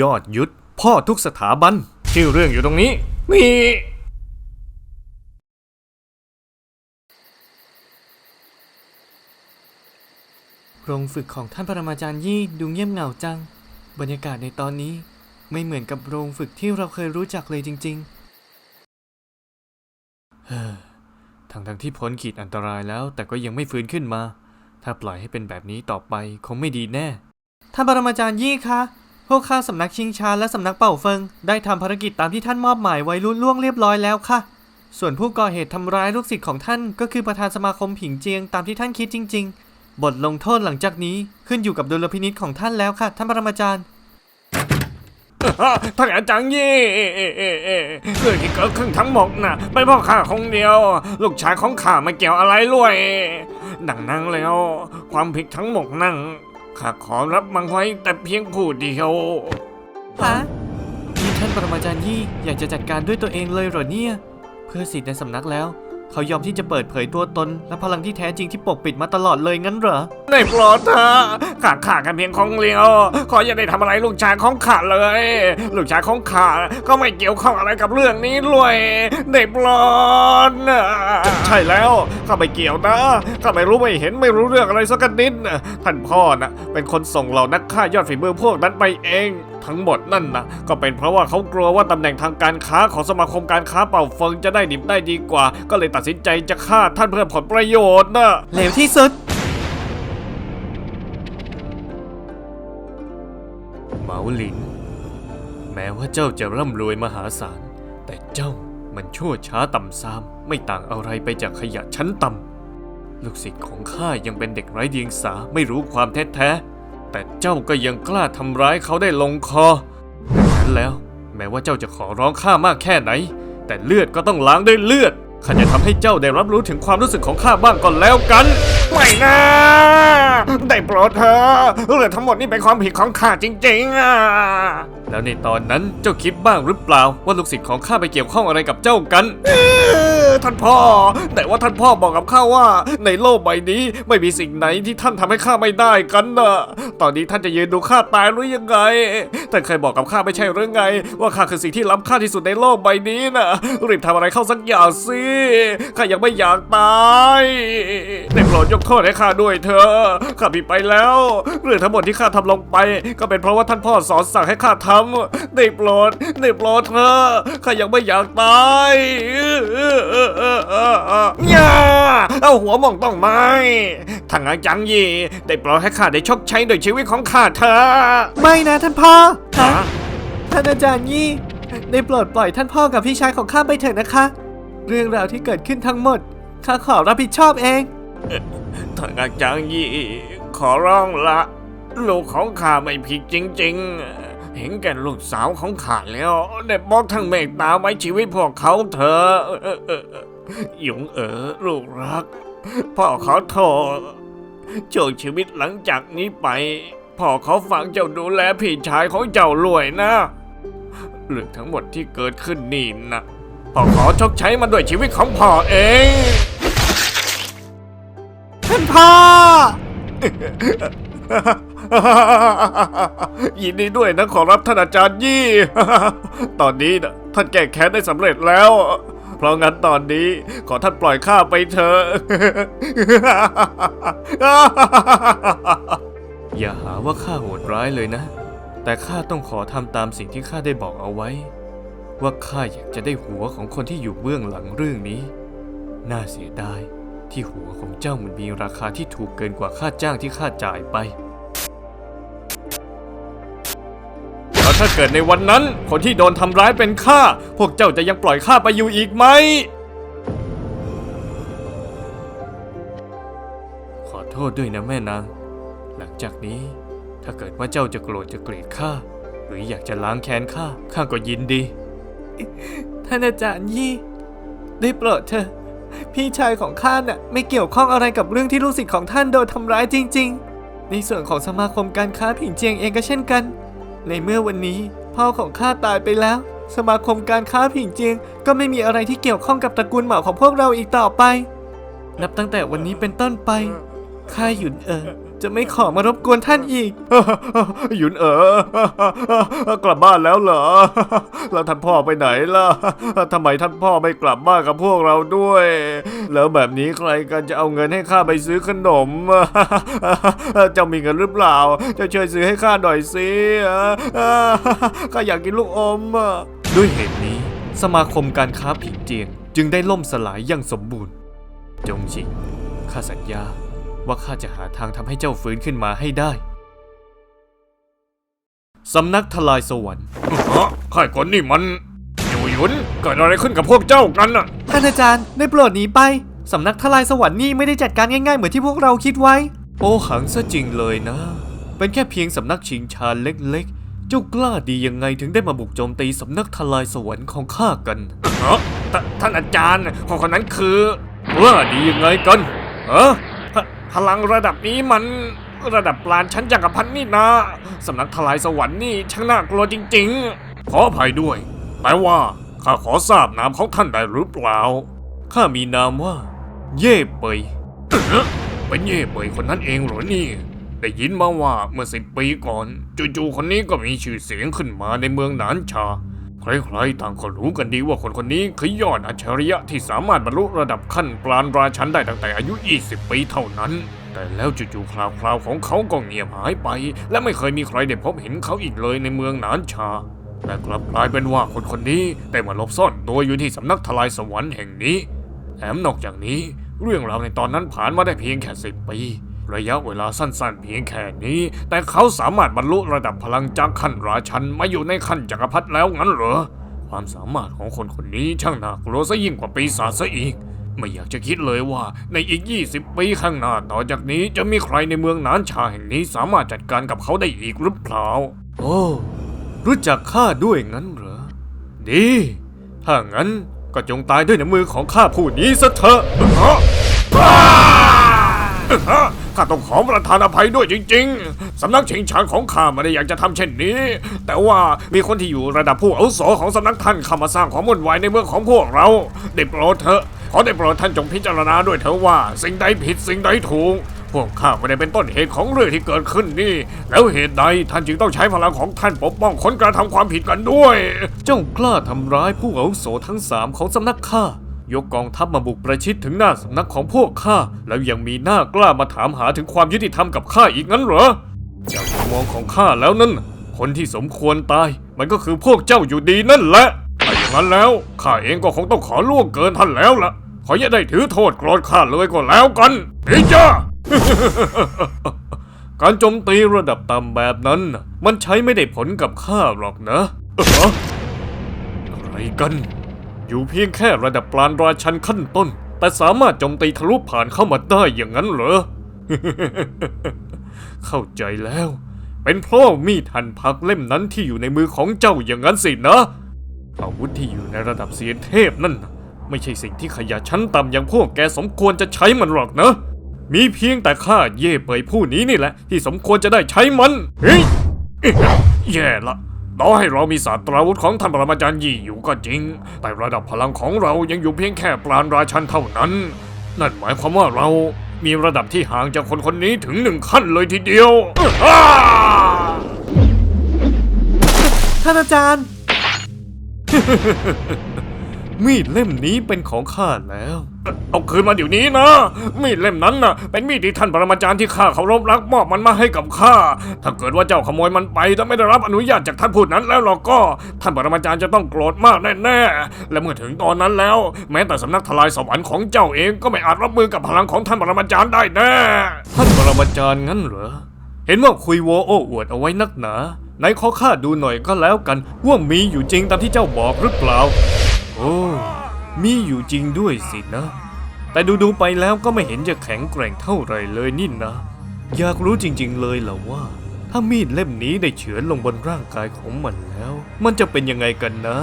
ยอดยุทธพ่อทุกสถาบันชื่อเรื่องอยู่ตรงนี้นี่โรงฝึกของท่านปรมาจารย์ยี่ดูเงียบเหงาจัง บรรยากาศในตอนนี้ไม่เหมือนกับโรงฝึกที่เราเคยรู้จักเลยจริงๆ เฮ้อทั้งทั้งๆที่พ้นขีดอันตรายแล้ว แต่ก็ยังไม่ฟื้นขึ้นมา ถ้าปล่อยให้เป็นแบบนี้ต่อไปคงไม่ดีแน่ ท่านปรมาจารย์ยี่คะ พวกข้าสำนักชิงชาและสำนักเป่าเฟิง ได้ทำภารกิจตามที่ท่านมอบหมายไว้รุ่ล่วงเรียบร้อยแล้วค่ะ ส่วนผู้ก่อเหตุทำร้ายลูกศิษย์ของท่าน ก็คือประธานสมาคมผิงเจียงตามที่ท่านคิดจริง ๆ บทลงโทษหลังจากนี้ขึ้นอยู่กับดุลพินิษของท่านแล้วค่ะ ท่านปรมาจารย์ท่านอาจารย์ยี่เรื่องที่เกิดขึ้นทั้งหมดน่ะไม่พ่อข้าคงเดียว ลูกชายของข้าไม่เกี่ยวอะไรด้วย ดังนั้นแล้ว ความผิดทั้งหมดนั่น ข้าขอรับมันไว้แต่เพียงผู้เดียวฮะนี่ท่านปรมาจารย์ยี่อยากจะจัดการด้วยตัวเองเลยเหรอเนี่ย เพื่อสิทธิ์ในสำนักแล้ว เขายอมที่จะเปิดเผยตัวตน และพลังที่แท้จริงที่ปกปิดมาตลอดเลยงั้นเหรอได้โปรดเถอะข้าข้ากันเพียงของเลียวขออย่าได้ทำอะไรลูกชายของข้าเลย ลูกชายของข้าก็ไม่เกี่ยวข้องอะไรกับเรื่องนี้เลยได้โปรดใช่แล้วข้าไม่เกี่ยวนะข้าไม่รู้ไม่เห็นไม่รู้เรื่องอะไรสักนิดนะท่านพ่อน่ะเป็นคนส่งเหล่านักฆ่ายอดฝีมือพวกนั้นไปเอง ทั้งหมดนั่นนะก็เป็นเพราะว่าเขากลัวว่าตำแหน่งทางการค้าของสมาคมการค้าเป่าเฟิงจะได้ดิบได้ดีกว่า ก็เลยตัดสินใจจะฆ่าท่านเพื่อผลประโยชน์นะเลวที่สุด เหมาหลิน แม้ว่าเจ้าจะร่ำรวยมหาศาล แต่เจ้ามันชั่วช้าต่ำซาม ไม่ต่างอะไรไปจากขยะชั้นต่ำลูกศิษย์ของข้ายังเป็นเด็กไร้เดียงสาไม่รู้ความแท้ๆ แต่เจ้าก็ยังกล้าทำร้ายเขาได้ลงคอดังนั้นแล้ว แม้ว่าเจ้าจะขอร้องข้ามากแค่ไหน แต่เลือดก็ต้องล้างด้วยเลือดข้าจะทำให้เจ้าได้รับรู้ถึงความรู้สึกของข้าบ้างก่อนแล้วกัน ไม่นะ ได้โปรดเถอะเรื่องทั้งหมดนี่เป็นความผิดของข้าจริงๆอะ แล้วในตอนนั้นเจ้าคิดบ้างหรือเปล่า ว่าลูกศิษย์ของข้าไปเกี่ยวข้องอะไรกับเจ้ากันท่านพ่อ แต่ว่าท่านพ่อบอกกับข้าว่า ในโลกใบนี้ไม่มีสิ่งไหนที่ท่านทำให้ข้าไม่ได้กันนะตอนนี้ท่านจะยืนดูข้าตายหรือยังไง ท่านเคยบอกกับข้าไม่ใช่หรือไง ว่าข้าคือสิ่งที่ล้ำค่าที่สุดในโลกใบนี้นะรีบทำอะไรเข้าสักอย่างสิข้ายังไม่อยากตายได้โปรดยกโทษให้ข้าด้วยเถอะข้าผิดไปแล้วเรื่องทั้งหมดที่ข้าทำลงไป ก็เป็นเพราะว่าท่านพ่อสอนสั่งให้ข้าทำได้โปรดได้โปรดเถอะข้ายังไม่อยากตายอย่าเอาหัวมองต้องไม้ทางอาจังยีได้โปรดให้ข้าได้ชดใช้ด้วยชีวิตของข้าเถอะไม่นะท่านพ่อฮะท่านอาจารย์ยี่ได้โปรดปล่อยท่านพ่อกับพี่ชายของข้าไปเถอะนะคะ เรื่องราวที่เกิดขึ้นทั้งหมดข้าขอรับผิดชอบเองท่างอาจารย์ยี่ขอร้องละ ลูกของข้าไม่ผิดจริง ๆ เห็นแก่ลูกสาวของข้าแล้วได้บอกทั้งเมตตาไว้ชีวิตพวกเขาเถอะหยงเอ๋อลูกรัก พ่อขอโทษช่วงชีวิตหลังจากนี้ไป พ่อขอฟังเจ้าดูแลพี่ชายของเจ้ารวยนะเรื่องทั้งหมดที่เกิดขึ้นนี่นะพ่อขอชดใช้มันด้วยชีวิตของพ่อเองท่านพ่อ ยินดีด้วยนะขอรับท่านอาจารย์ยี่ ตอนนี้นะท่านแก้แค้นได้สำเร็จแล้ว เพราะงั้นตอนนี้ขอท่านปล่อยข้าไปเถอะ อย่าหาว่าข้าโหดร้ายเลยนะ แต่ข้าต้องขอทำตามสิ่งที่ข้าได้บอกเอาไว้ ว่าข้าอยากจะได้หัวของคนที่อยู่เบื้องหลังเรื่องนี้ น่าเสียดายที่หัวของเจ้ามันมีราคาที่ถูกเกินกว่าค่าจ้างที่ข้าจ่ายไป ถ้าเกิดในวันนั้น คนที่โดนทำร้ายเป็นข้า พวกเจ้าจะยังปล่อยข้าไปอยู่อีกไหม ขอโทษด้วยนะแม่นาง หลังจากนี้ ถ้าเกิดว่าเจ้าจะโกรธจะเกลียดข้า หรืออยากจะล้างแค้นข้า ข้าก็ยินดี ท่านอาจารย์ยี่ ได้โปรดเถอะ พี่ชายของข้าน่ะไม่เกี่ยวข้องอะไรกับเรื่องที่ลูกศิษย์ของท่านโดนทำร้ายจริง ๆ ในส่วนของสมาคมการค้าผิงเจียงเองก็เช่นกัน ในเมื่อวันนี้พ่อของข้าตายไปแล้ว สมาคมการค้าผิงเจียงก็ไม่มีอะไรที่เกี่ยวข้องกับตระกูลเหมาของพวกเราอีกต่อไป นับตั้งแต่วันนี้เป็นต้นไปข้าหยุนเอ๋อ จะไม่ขอมารบกวนท่านอีก หยุนเอ๋อกลับบ้านแล้วเหรอ แล้วท่านพ่อไปไหนล่ะทำไมท่านพ่อไม่กลับบ้านกับพวกเราด้วย แล้วแบบนี้ใครกันจะเอาเงินให้ข้าไปซื้อขนมเจ้ามีเงินหรือเปล่า จะช่วยซื้อให้ข้าหน่อยสิข้าอยากกินลูกอม ด้วยเหตุนี้สมาคมการค้าผิงเจียง จึงได้ล่มสลายอย่างสมบูรณ์ จงชิงข้าสัญญา ว่าข้าจะหาทางทำให้เจ้าฟื้นขึ้นมาให้ได้สำนักทลายสวรรค์ฮะข้าคนนี่มันอยู่หยุนเกิดอะไรขึ้นกับพวกเจ้ากันน่ะท่านอาจารย์ได้โปรดหนีไปสำนักทลายสวรรค์นี่ไม่ได้จัดการง่ายๆ เหมือนที่พวกเราคิดไว้ โอ้หังซะจริงเลยนะ เป็นแค่เพียงสำนักชิงชาเล็กๆ เจ้ากล้าดียังไงถึงได้มาบุกโจมตีสำนักทลายสวรรค์ของข้ากันฮะทท่านอาจารย์คนคนนั้นคือว่าดียังไงกันฮะพ พลังระดับนี้มันระดับปราณชั้นจักรพรรดินี่นะสำนักทลายสวรรค์นี่ช่างน่ากลัวจริง ๆ ขออภัยด้วย แต่ว่าข้าขอทราบนามของท่านได้หรือเปล่าข้ามีนามว่า เย่เปยเป็นเย่เปยคนนั้นเองเหรอนี่ ได้ยินมาว่าเมื่อสิบปีก่อน จู่ๆคนนี้ก็มีชื่อเสียงขึ้นมาในเมืองหนานชา ใครๆต่างก็รู้กันดีว่าคนคนนี้คือยอดอัจฉริยะที่สามารถบรรลุระดับขั้นปราณราชันได้ตั้งแต่อายุ 20 ปีเท่านั้น แต่แล้วจู่ๆคราวๆของเขาก็เงียบหายไป และไม่เคยมีใครได้พบเห็นเขาอีกเลยในเมืองหนานชาแต่กลับกลายเป็นว่าคนคนนี้ได้มาหลบซ่อนตัวอยู่ที่สำนักทลายสวรรค์แห่งนี้แถมนอกจากนี้ เรื่องราวในตอนนั้นผ่านมาได้เพียงแค่สิบปี ระยะเวลาสั้นๆ เพียงแค่นี้ แต่เขาสามารถบรรลุระดับพลังจากขั้นราชันมาอยู่ในขั้นจักรพรรดิแล้วงั้นเหรอ ความสามารถของคนคนนี้ช่างน่ากลัวซะยิ่งกว่าปีศาจซะอีก ไม่อยากจะคิดเลยว่าในอีก 20 ปีข้างหน้าต่อจากนี้จะมีใครในเมืองนานชาแห่งนี้สามารถจัดการกับเขาได้อีกหรือเปล่า โอ้ รู้จักข้าด้วยงั้นเหรอ ดี ถ้างั้นก็จงตายด้วยน้ำมือของข้าผู้นี้ซะเถอะฮะ ข้าต้องขอประทานอภัยด้วยจริง ๆ สำนักชิงชานของข้าไม่ได้อยากจะทำเช่นนี้ แต่ว่ามีคนที่อยู่ระดับผู้อาวุโสของสำนักท่านเข้ามาสร้างความวุ่นวายในเมืองของพวกเรา ได้โปรดเถอะ ขอได้โปรดท่านจงพิจารณาด้วยเถอะว่า สิ่งใดผิดสิ่งใดถูก พวกข้าไม่ได้เป็นต้นเหตุของเรื่องที่เกิดขึ้นนี่ แล้วเหตุใดท่านจึงต้องใช้พลังของท่านปกป้องคนกระทำความผิดกันด้วย เจ้ากล้าทำร้ายผู้อาวุโสทั้งสามของสำนักข้า ยกกองทัพมาบุกประชิดถึงหน้าสำนักของพวกข้า แล้วยังมีหน้ากล้ามาถามหาถึงความยุติธรรมกับข้าอีกงั้นเหรอ จากมุมมองของข้าแล้วนั้นคนที่สมควรตาย มันก็คือพวกเจ้าอยู่ดีนั่นแหละถ้าอย่างนั้นแล้วข้าเองก็คงต้องขอล่วงเกินท่านแล้วล่ะ ขออย่าได้ถือโทษโกรธข้าเลยก็แล้วกันเฮ้ยจ้าการโจมตีระดับต่ำแบบนั้น มันใช้ไม่ได้ผลกับข้าหรอกนะอะไรกัน อยู่เพียงแค่ระดับปราณราชันขั้นต้น แต่สามารถโจมตีทะลุผ่านเข้ามาได้อย่างนั้นเหรอ เข้าใจแล้ว เป็นเพราะมีดหั่นผักเล่มนั้นที่อยู่ในมือของเจ้าอย่างนั้นสินะ อาวุธที่อยู่ในระดับเสียนเทพนั่น ไม่ใช่สิ่งที่ขยะชั้นต่ำอย่างพวกแกสมควรจะใช้มันหรอกนะ มีเพียงแต่ข้าเย่เปยผู้นี้นี่แหละ ที่สมควรจะได้ใช้มัน เฮ้ยแย่ละ ต่อให้เรามีศาสตราวุธของท่านปรมาจารย์ยี่อยู่ก็จริง แต่ระดับพลังของเรายังอยู่เพียงแค่ปราณราชันเท่านั้น นั่นหมายความว่าเรามีระดับที่ห่างจากคนคนนี้ถึงหนึ่งขั้นเลยทีเดียว ท่านอาจารย์ มีดเล่มนี้เป็นของข้าแล้ว เอาคืนมาเดี๋ยวนี้นะ มีดเล่มนั้นน่ะ เป็นมีดที่ท่านปรมาจารย์ที่ข้าเคารพรักมอบมันมาให้กับข้า ถ้าเกิดว่าเจ้าขโมยมันไปแต่ไม่ได้รับอนุญาตจากท่านผู้นั้นแล้วเราก็ท่านปรมาจารย์จะต้องโกรธมากแน่ๆ และเมื่อถึงตอนนั้นแล้ว แม้แต่สำนักทลายสวรรค์ของเจ้าเองก็ไม่อาจรับมือกับพลังของท่านปรมาจารย์ได้แน่ ท่านปรมาจารย์งั้นเหรอ เห็นว่าคุยโวโอ้อวดเอาไว้นักหนาไหนขอข้าดูหน่อยก็แล้วกันว่ามีอยู่จริงตามที่เจ้าบอกหรือเปล่าโอ้ มีอยู่จริงด้วยสินะ แต่ดูๆไปแล้วก็ไม่เห็นจะแข็งแกร่งเท่าไรเลยนี่นะ อยากรู้จริง ๆ เลยเหรอว่า ถ้ามีดเล่มนี้ได้เฉือนลงบนร่างกายของมันแล้ว มันจะเป็นยังไงกันนะ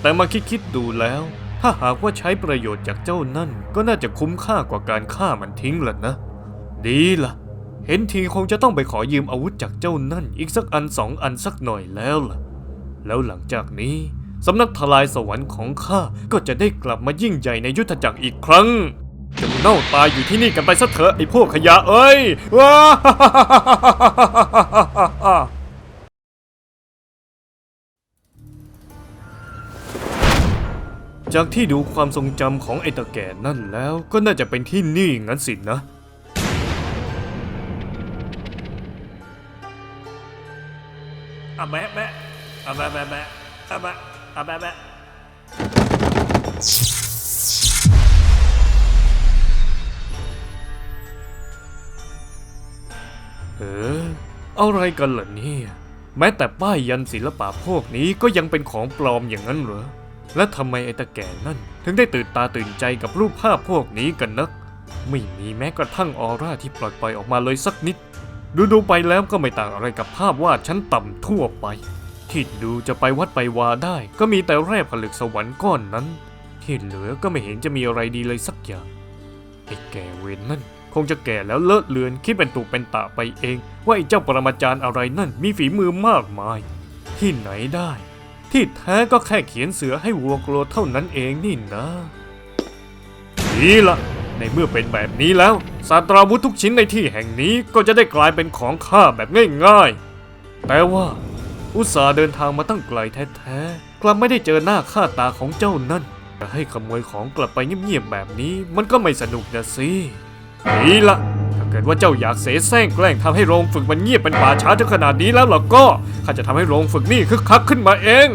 แต่มาคิดๆดูแล้ว ถ้าหากว่าใช้ประโยชน์จากเจ้านั่น ก็น่าจะคุ้มค่ากว่าการฆ่ามันทิ้งล่ะนะ ดีล่ะ เห็นทีคงจะต้องไปขอยืมอาวุธจากเจ้านั่น อีกสักอันสองอันสักหน่อยแล้วล่ะ แล้วหลังจากนี้ สำนักทลายสวรรค์ของข้าก็จะได้กลับมายิ่งใหญ่ในยุทธจักรอีกครั้งจะเน่าตายอยู่ที่นี่กันไปซะเถอะไอ้พวกขยะเอ้ยว้าจากที่ดูความทรงจำของไอ้ตาแก่นั่นแล้วก็น่าจะเป็นที่นี่งั้นสินะอะแมะแมะอะแมะแมะแมะอะแมะ อะแมะแมะเอออะไรกันล่ะเนี่ย แม้แต่ป้ายยันศิลปะพวกนี้ก็ยังเป็นของปลอมอย่างนั้นเหรอ และทำไมไอ้ตาแก่นั่น ถึงได้ตื่นตาตื่นใจกับรูปภาพพวกนี้กันนัก ไม่มีแม้กระทั่งออร่าที่ปล่อยปล่อยออกมาเลยสักนิด ดูดูๆไปแล้วก็ไม่ต่างอะไรกับภาพวาดชั้นต่ำทั่วไป ที่ดูจะไปวัดไปวาได้ ก็มีแต่แร่ผลึกสวรรค์ก้อนนั้น ที่เหลือก็ไม่เห็นจะมีอะไรดีเลยสักอย่างไอ้แก่เวนนั่น คงจะแก่แล้วเลอะเลือนคิดเป็นตุเป็นตะไปเอง ว่าไอ้เจ้าปรมาจารย์อะไรนั่นมีฝีมือมากมาย ที่ไหนได้ ที่แท้ก็แค่เขียนเสือให้วัวกลัวเท่านั้นเองนี่นะดีละในเมื่อเป็นแบบนี้แล้วศาสตราวุธทุกชิ้นในที่แห่งนี้ก็จะได้กลายเป็นของข้าแบบง่ายๆ แต่ว่า อุตส่าห์เดินทางมาตั้งไกลแท้ๆ กลับไม่ได้เจอหน้าค่าตาของเจ้านั่นจะให้ขโมยของกลับไปเงียบๆแบบนี้ มันก็ไม่สนุกนะสินี่ละถ้าเกิดว่าเจ้าอยากเสแสร้งแกล้งทำให้โรงฝึกมันเงียบเป็นป่าช้าถึงขนาดนี้แล้วล่ะก็ข้าจะทำให้โรงฝึกนี่คึกคักขึ้นมาเอง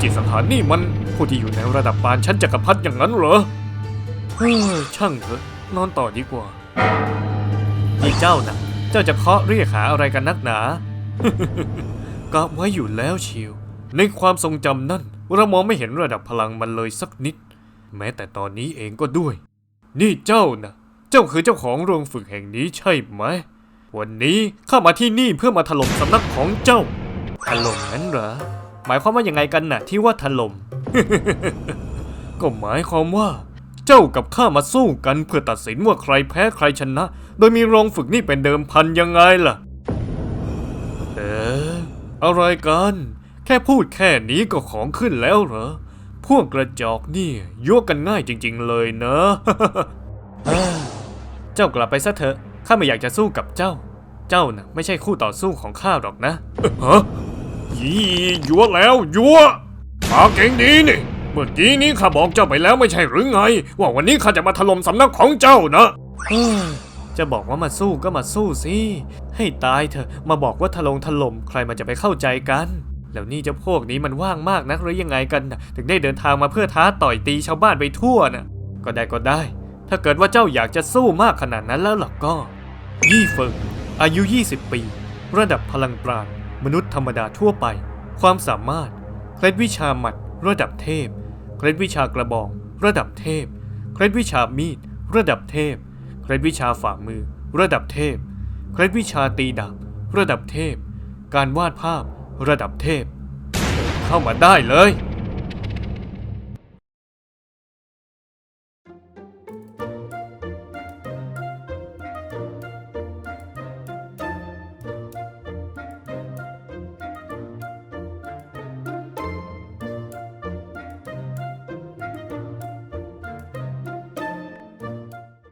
จิตสังหารนี่มันผู้ที่อยู่ในระดับปานชั้นจักรพรรดิอย่างนั้นเหรอเฮ้ยช่างเถอะนอนต่อดีกว่านี่เจ้าน่ะ เจ้าจะเคาะเรียกหาอะไรกันนักหนา กะไว้อยู่แล้วเชียว ในความทรงจำนั่น เรามองไม่เห็นระดับพลังมันเลยสักนิด แม้แต่ตอนนี้เองก็ด้วย นี่เจ้านะเจ้าคือเจ้าของโรงฝึกแห่งนี้ใช่ไหม วันนี้ข้ามาที่นี่เพื่อมาถล่มสำนักของเจ้า ถล่มนั้นเหรอ หมายความว่ายังไงกันน่ะ ที่ว่าถล่ม ก็หมายความว่าเจ้ากับข้ามาสู้กันเพื่อตัดสินว่าใครแพ้ใครชนะ โดยมีโรงฝึกนี่เป็นเดิมพันยังไงล่ะ อะไรกัน แค่พูดแค่นี้ก็ของขึ้นแล้วเหรอ พวกกระจอกนี่ยั่วกันง่ายจริง ๆ เลยเนอะเจ้ากลับไปซะเถอะ ข้าไม่อยากจะสู้กับเจ้า เจ้าน่ะไม่ใช่คู่ต่อสู้ของข้าหรอกนะฮะยี่ยั่วแล้วยั่วปากเก่งดีนี่ เมื่อกี้นี้ข้าบอกเจ้าไปแล้วไม่ใช่หรือไง ว่าวันนี้ข้าจะมาถล่มสำนักของเจ้านะ จะบอกว่ามาสู้ก็มาสู้สิ ให้ตายเถอะ มาบอกว่าถลงถล่มใครมันจะไปเข้าใจกัน แล้วนี่เจ้าพวกนี้มันว่างมากนักหรือยังไงกันนะถึงได้เดินทางมาเพื่อท้าต่อยตีชาวบ้านไปทั่วน่ะ ก็ได้ก็ได้ ถ้าเกิดว่าเจ้าอยากจะสู้มากขนาดนั้นแล้วล่ะก็ ยี่เฟิง อายุ 20 ปี ระดับพลังปราณมนุษย์ธรรมดาทั่วไป ความสามารถ เคล็ดวิชาหมัด ระดับเทพ เคล็ดวิชากระบอง ระดับเทพ เคล็ดวิชามีด ระดับเทพ เคล็ดวิชาฝ่ามือ ระดับเทพ เคล็ดวิชาตีดาบ ระดับเทพ การวาดภาพ ระดับเทพ เข้ามาได้เลย